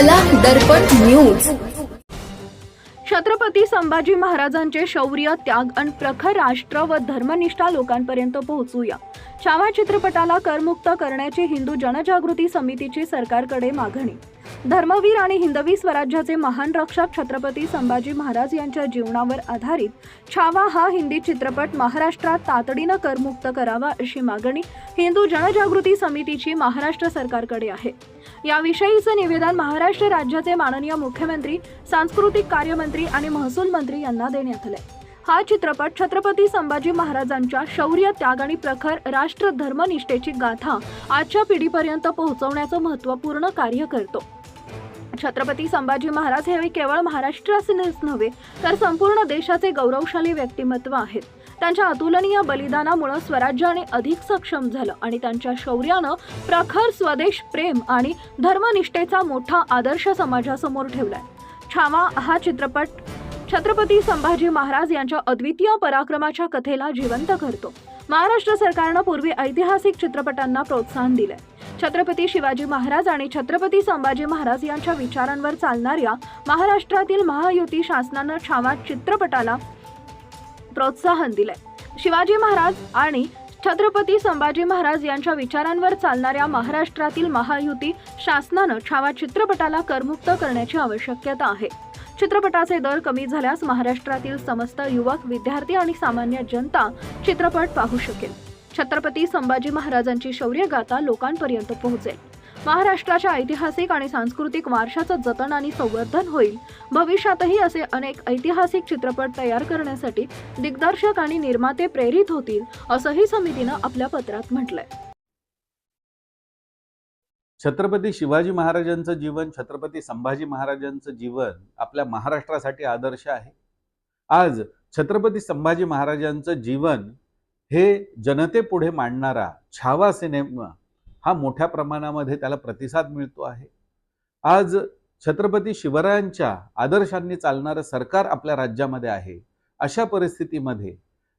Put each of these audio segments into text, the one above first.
कला दर्पण न्यूज छत्रपती संभाजी महाराजांचे शौर्य त्याग आणि प्रखर राष्ट्र व धर्मनिष्ठा लोकांपर्यंत पोहोचूया. छावा चित्रपटाला करमुक्त करण्याची हिंदू जनजागृती समितीची सरकारकडे मागणी. धर्मवीर आणि हिंदवी स्वराज्याचे महान रक्षक छत्रपती संभाजी महाराज यांच्या जीवनावर आधारित छावा हा हिंदी चित्रपट महाराष्ट्रात तातडीनं करमुक्त करावा अशी मागणी हिंदू जनजागृती समितीची महाराष्ट्र सरकारकडे आहे. याविषयीचं निवेदन महाराष्ट्र राज्याचे माननीय मुख्यमंत्री सांस्कृतिक कार्यमंत्री आणि महसूल मंत्री यांना देण्यात आलंय. हा चित्रपट छत्रपती संभाजी महाराजांच्या शौर्य त्याग आणि प्रखर राष्ट्र धर्मनिष्ठेची गाथा आजच्या पिढीपर्यंत पोहोचवण्याचं महत्त्वपूर्ण कार्य करतो. छत्रपती संभाजी महाराज हे केवळ महाराष्ट्राचेच नव्हे तर संपूर्ण देशाचे गौरवशाली व्यक्तिमत्व आहेत. त्यांच्या अतुलनीय बलिदानामुळे स्वराज्य आणि अधिक सक्षम झालं आणि त्यांच्या शौर्यानं प्रखर स्वदेश प्रेम आणि धर्मनिष्ठेचा मोठा आदर्श समाजासमोर ठेवलाय. छावा हा चित्रपट छत्रपती संभाजी महाराज यांच्या अद्वितीय पराक्रमाच्या कथेला जिवंत करतो. महाराष्ट्र सरकारनं पूर्वी ऐतिहासिक चित्रपटांना प्रोत्साहन दिलंय. छत्रपती शिवाजी महाराज आणि छत्रपती संभाजी महाराज यांच्या विचारांवर चालणाऱ्या महाराष्ट्रातील महायुती शासनानं छावा चित्रपटाला प्रोत्साहन दिलंय. शिवाजी महाराज आणि छत्रपती संभाजी महाराज यांच्या विचारांवर चालणाऱ्या महाराष्ट्रातील महायुती शासनानं छावा चित्रपटाला करमुक्त करण्याची आवश्यकता आहे. चित्रपटाचे दर कमी झाल्यास महाराष्ट्रातील समस्त युवक विद्यार्थी आणि सामान्य जनता चित्रपट पाहू शकेल. छत्रपती संभाजी महाराजांची शौर्यगाथा लोकांपर्यंत पोहोचेल. महाराष्ट्राच्या ऐतिहासिक आणि सांस्कृतिक वारशाचं जतन आणि संवर्धन होईल. भविष्यातही असे अनेक ऐतिहासिक चित्रपट तयार करण्यासाठी दिग्दर्शक आणि निर्माते प्रेरित होतील असंही समितीनं आपल्या पत्रात म्हटलंय. छत्रपती शिवाजी महाराजांचं जीवन छत्रपती संभाजी महाराजांचं जीवन आपल्या महाराष्ट्रासाठी आदर्श आहे. आज छत्रपती संभाजी महाराजांचं जीवन हे जनतेपुढे मांडणारा छावा सिनेमा हा मोठ्या प्रमाणामध्ये त्याला प्रतिसाद मिळतो आहे. आज छत्रपती शिवरायांच्या आदर्शांनी चालणारं सरकार आपल्या राज्यामध्ये आहे. अशा परिस्थितीमध्ये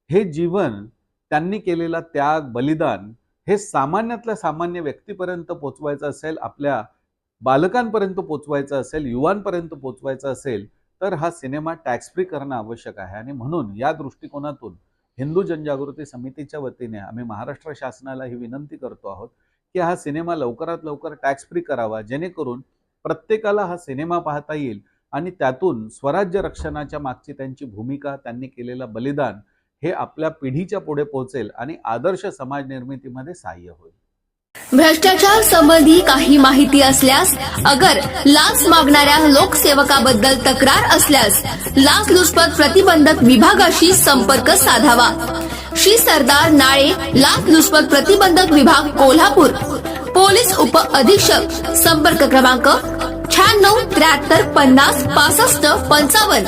हे जीवन त्यांनी केलेला त्याग बलिदान हे सामान्यातल्या सामान्य व्यक्तीपर्यंत पोचवायचं असेल आपल्या बालकांपर्यंत पोचवायचं असेल युवांपर्यंत पोचवायचं असेल तर हा सिनेमा टॅक्स फ्री करणं आवश्यक आहे. आणि म्हणून या दृष्टिकोनातून हिंदू जनजागृती समितीच्या वतीने आम्ही महाराष्ट्र शासनाला ही विनंती करतो आहोत की हा सिनेमा लवकरात लवकर टॅक्स फ्री करावा जेणेकरून प्रत्येकाला हा सिनेमा पाहता येईल आणि त्यातून स्वराज्य रक्षणाच्या मागची त्यांची भूमिका त्यांनी केलेलं बलिदान हे आपल्या पिढीच्या पुढे पोहोचेल आणि आदर्श समाज निर्मितीमध्ये सहाय्य होईल. भ्रष्टाचार संबंधी काही माहिती असल्यास अगर लाच मागणाऱ्या लोकसेवकाबद्दल तक्रार असल्यास लाच लुचपत प्रतिबंधक विभागाशी संपर्क साधावा. श्री सरदार नाळे लाच लुचपत प्रतिबंधक विभाग कोल्हापूर. पोलीस उप अधीक्षक संपर्क क्रमांक शहाण्णव त्र्याहत्तर पन्नास पासष्ट पंचावन्न.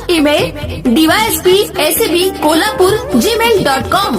Email DYSP ACB Kolhapur Gmail dot com